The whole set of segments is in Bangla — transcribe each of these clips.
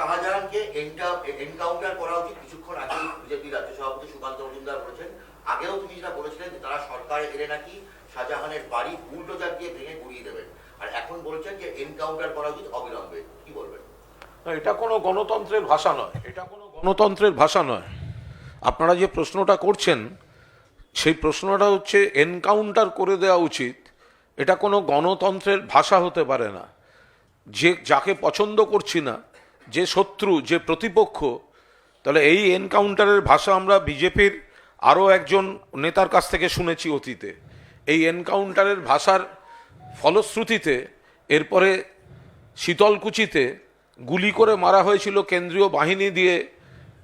শাহজাহানকে এনকাউন্টার করা উচিত কিছুক্ষণ আগে বিজেপি রাজ্য সভাপতি সুকান্ত মজুমদার বলেছেন। আগেও তিনি যেটা বলেছিলেন যে তারা সরকারে এলে নাকি শাহজাহানের বাড়ি বুলডোজার দিয়ে ভেঙে গুড়িয়ে দেবেন। আর এখন বলছেন যে এনকাউন্টার করা উচিত অবিলম্বে। কি বলবেন? এটা কোনো গণতন্ত্রের ভাষা নয়। এটা কোনো গণতন্ত্রের ভাষা নয়। আপনারা যে প্রশ্নটা করছেন, সেই প্রশ্নটা হচ্ছে এনকাউন্টার করে দেওয়া উচিত। এটা কোনো গণতন্ত্রের ভাষা হতে পারে না। যে, যাকে পছন্দ করছি না যে শত্রু, যে প্রতিপক্ষ, তাহলে এই এনকাউন্টারের ভাষা আমরা বিজেপির আরও একজন নেতার কাছ থেকে শুনেছি অতীতে। এই এনকাউন্টারের ভাষার ফলশ্রুতিতে, এরপরে শীতলকুচিতে গুলি করে মারা হয়েছিল কেন্দ্রীয় বাহিনী দিয়ে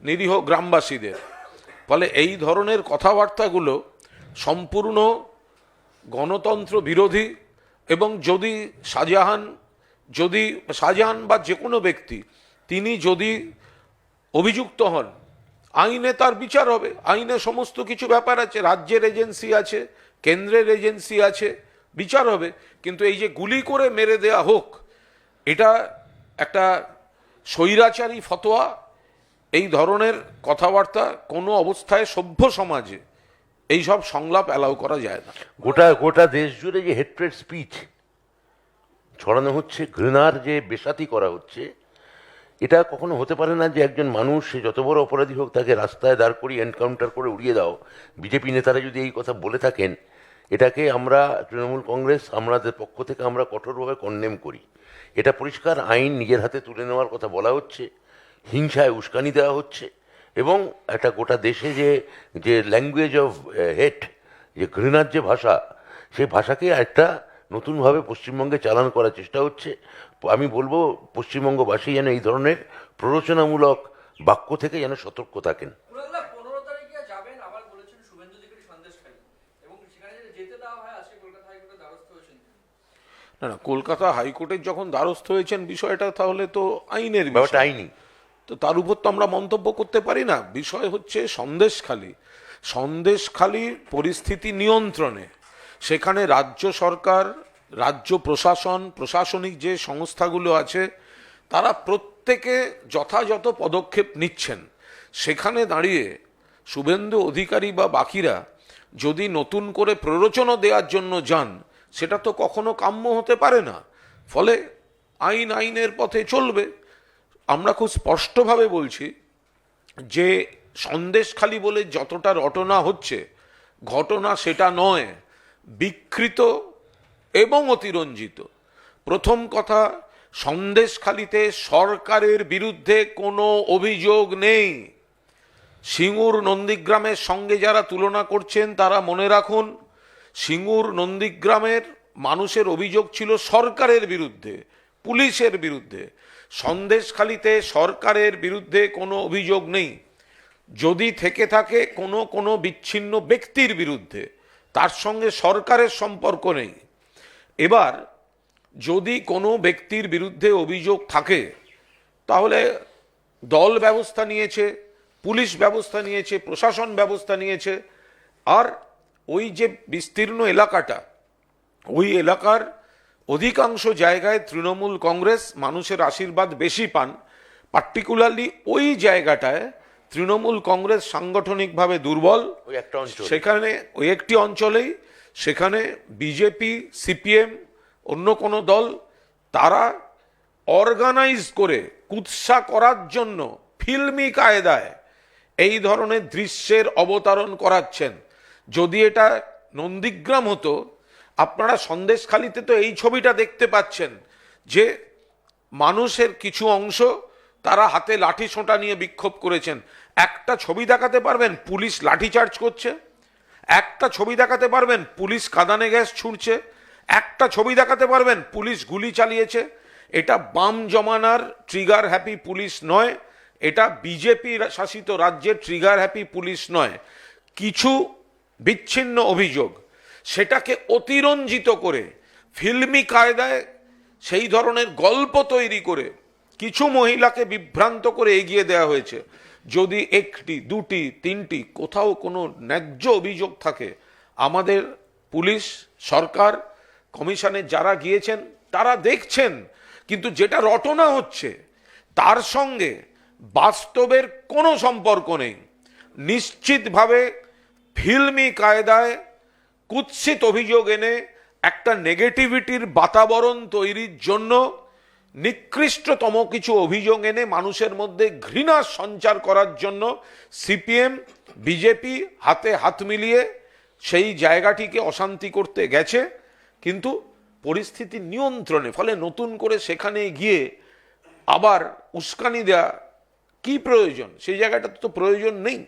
নিরীহ গ্রামবাসীদের। ফলে এই ধরনের কথাবার্তাগুলো সম্পূর্ণ গণতন্ত্র বিরোধী এবং যদি শাহজাহান যদি শাহজাহান বা যে কোনো ব্যক্তি তিনি যদি অভিযুক্ত হন, আইনে তার বিচার হবে। আইনে সমস্ত কিছু ব্যাপার আছে, রাজ্যের এজেন্সি আছে, কেন্দ্রের এজেন্সি আছে, বিচার হবে। কিন্তু এই যে গুলি করে মেরে দেয়া হোক, এটা একটা স্বৈরাচারী ফতোয়া, এই ধরনের কথাবার্তা কোনো অবস্থায় সভ্য সমাজে এই সব সংলাপ অ্যালাউ করা যায় না। গোটা গোটা দেশ জুড়ে যে হেট্রেড স্পিচ ছড়ানো হচ্ছে, ঘৃণার যে বেসাতি করা হচ্ছে এটা কখনো হতে পারে না যে একজন মানুষ, সে যত বড় অপরাধী হোক, তাকে রাস্তায় দাঁড় করিয়ে এনকাউন্টার করে উড়িয়ে দাও। বিজেপি নেতারা যদি এই কথা বলে থাকেন, এটাকে আমরা, তৃণমূল কংগ্রেস, আমাদের পক্ষ থেকে আমরা কঠোরভাবে কন্ডেম করি। এটা পরিষ্কার আইন নিজের হাতে তুলে নেওয়ার কথা বলা হচ্ছে, হিংসায় উস্কানি দেওয়া হচ্ছে, এবং একটা গোটা দেশে যে যে ল্যাঙ্গুয়েজ অফ হেট যে ঘৃণার যে ভাষা, সেই ভাষাকে একটা নতুনভাবে পশ্চিমবঙ্গে চালান করার চেষ্টা হচ্ছে। আমি বলব পশ্চিমবঙ্গবাসী যেন এই ধরনের প্ররোচনামূলক বাক্য থেকে যেন সতর্ক থাকেন। হয় না না কলকাতা হাইকোর্টের যখন দ্বারস্থ হয়েছেন বিষয়টা তাহলে তো আইনের ব্যাপারটা আইনি। তো তার উপর তো আমরা মন্তব্য করতে পারি না। বিষয় হচ্ছে সন্দেশখালী সন্দেশখালীর পরিস্থিতি নিয়ন্ত্রণে। সেখানে রাজ্য সরকার, রাজ্য প্রশাসন, প্রশাসনিক যে সংস্থাগুলো আছে, তারা প্রত্যেকে যথাযথ পদক্ষেপ নিচ্ছেন। সেখানে দাঁড়িয়ে শুভেন্দু অধিকারী বা বাকিরা যদি নতুন করে প্ররোচনা দেওয়ার জন্য যান, সেটা তো কখনো কাম্য হতে পারে না। ফলে আইন আইনের পথে চলবে। আমরা খুব স্পষ্টভাবে বলছি যে সন্দেশখালী বলে যতটা রটনা হচ্ছে, ঘটনা সেটা নয়। বিকৃত এবং অতিরঞ্জিত। প্রথম কথা, সন্দেশখালীতে সরকারের বিরুদ্ধে কোনো অভিযোগ নেই। সিঙ্গুর নন্দীগ্রামের সঙ্গে যারা তুলনা করছেন, তারা মনে রাখুন, সিঙ্গুর নন্দীগ্রামের মানুষের অভিযোগ ছিল সরকারের বিরুদ্ধে, পুলিশের বিরুদ্ধে। সন্দেশখালিতে সরকারের বিরুদ্ধে কোনো অভিযোগ নেই। যদি থেকে থাকে কোনো কোনো বিচ্ছিন্ন ব্যক্তির বিরুদ্ধে। তার সঙ্গে সরকারের সম্পর্ক নেই। এবার যদি কোনো ব্যক্তির বিরুদ্ধে অভিযোগ থাকে, তাহলে দল ব্যবস্থা নিয়েছে, পুলিশ ব্যবস্থা নিয়েছে, প্রশাসন ব্যবস্থা নিয়েছে। আর ওই যে বিস্তীর্ণ এলাকাটা, ওই এলাকার অধিকাংশ জায়গায় তৃণমূল কংগ্রেস মানুষের আশীর্বাদ বেশি পান। পার্টিকুলারলি ওই জায়গাটায় তৃণমূল কংগ্রেস সাংগঠনিকভাবে দুর্বল ওই একটা অঞ্চল। সেখানে ওই একটি অঞ্চলেই সেখানে বিজেপি সিপিএম অন্য কোনো দল তারা অর্গানাইজ করে কুৎসা করার জন্য ফিল্মি কায়দায় এই ধরনের দৃশ্যের অবতারণ করাচ্ছেন। যদি এটা নন্দীগ্রাম হতো আপনারা সন্দেশখালিতে তো এই ছবিটা দেখতে পাচ্ছেন যে মানুষের কিছু অংশ তারা হাতে লাঠি সোঁটা নিয়ে বিক্ষোভ করেছেন। একটা ছবি দেখাতে পারবেন, পুলিশ লাঠিচার্জ করছে। একটা ছবি দেখাতে পারবেন, পুলিশ কাদানে গ্যাস ছুঁড়ছে। একটা ছবি দেখাতে পারবেন, পুলিশ গুলি চালিয়েছে। এটা বাম জমানার ট্রিগার হ্যাপি পুলিশ নয়, এটা বিজেপি শাসিত রাজ্যের ট্রিগার হ্যাপি পুলিশ নয়। কিছু বিচ্ছিন্ন অভিযোগ, সেটাকে অতিরঞ্জিত করে, ফিল্মি কায়দায় সেই ধরনের গল্প তৈরি করে, কিছু মহিলাকে বিভ্রান্ত করে এগিয়ে দেওয়া হয়েছে। যদি একটি, দুটি, তিনটি, কোথাও কোনো ন্যায্য অভিযোগ থাকে, আমাদের পুলিশ, সরকার, কমিশনে যারা গিয়েছেন, তারা দেখছেন, কিন্তু যেটা রটনা হচ্ছে, তার সঙ্গে বাস্তবের কোনো সম্পর্ক নেই। নিশ্চিতভাবে ফিল্মি কায়দায় কুৎসিত অভিযোগ এনে একটা নেগেটিভিটির বাতাবরণ তৈরির জন্য নিকৃষ্টতম কিছু অভিযোগ এনে মানুষের মধ্যে ঘৃণা সঞ্চার করার জন্য সিপিএম, বিজেপি হাতে হাত মিলিয়ে সেই জায়গাটিকে অশান্তি করতে গেছে। কিন্তু পরিস্থিতি নিয়ন্ত্রণে, ফলে নতুন করে সেখানে গিয়ে আবার উস্কানি দেওয়া কি প্রয়োজন? সেই জায়গাটা তো প্রয়োজন নেই।